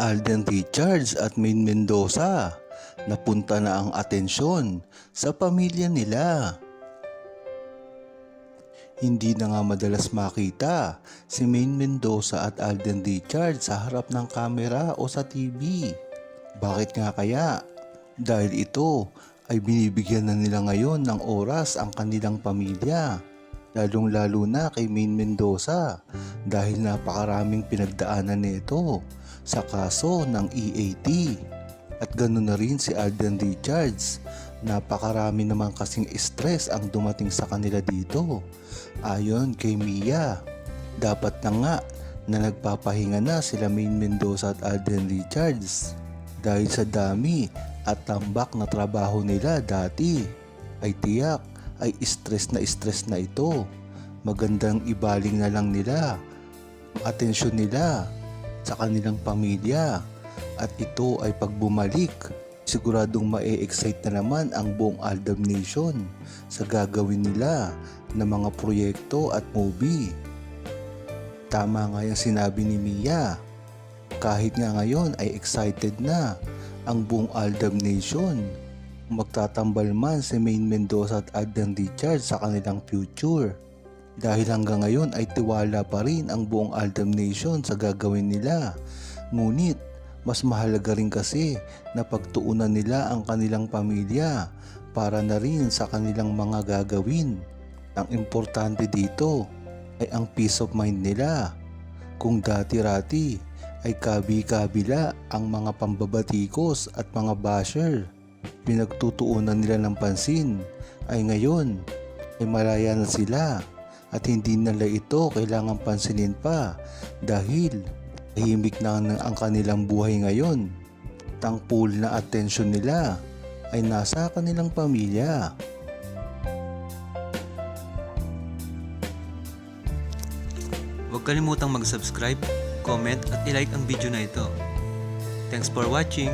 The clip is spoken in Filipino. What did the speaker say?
Alden Richards at Main Mendoza. Napunta na ang atensyon sa pamilya nila. Hindi na nga madalas makita si Main Mendoza at Alden Richards sa harap ng kamera o sa TV. Bakit nga kaya? Dahil ito ay binibigyan na nila ngayon ng oras ang kanilang pamilya. Lalong lalo na kay Main Mendoza dahil napakaraming pinagdaanan nito sa kaso ng EAT. At ganoon na rin si Alden Richards. Napakarami naman kasing stress ang dumating sa kanila dito. Ayon kay Mia, dapat na nga na nagpapahinga na sila Main Mendoza at Alden Richards. Dahil sa dami at tambak na trabaho nila dati ay tiyak ay stress na stress na ito. Magandang ibaling na lang nila atensyon nila sa kanilang pamilya at ito ay pag bumalik siguradong mae-excite na naman ang buong Aldab Nation sa gagawin nila na mga proyekto at movie. Tama nga yung sinabi ni Mia. Kahit nga ngayon ay excited na ang buong Aldab Nation. Magtatambal man si Main Mendoza at Alden Richards sa kanilang future. Dahil hanggang ngayon ay tiwala pa rin ang buong Aldam Nation sa gagawin nila. Ngunit mas mahalaga rin kasi na pagtuunan nila ang kanilang pamilya para na rin sa kanilang mga gagawin. Ang importante dito ay ang peace of mind nila. Kung dati-rati ay kabi-kabila ang mga pambabatikos at mga basher, pinagtutuunan nila ng pansin ay ngayon ay malaya na sila at hindi nila ito kailangan pansinin pa dahil tahimik na ang- ang kanilang buhay ngayon. Tangpul na atensyon nila ay nasa kanilang pamilya. Huwag kalimutang mag-subscribe, comment at ilike ang video na ito. Thanks for watching!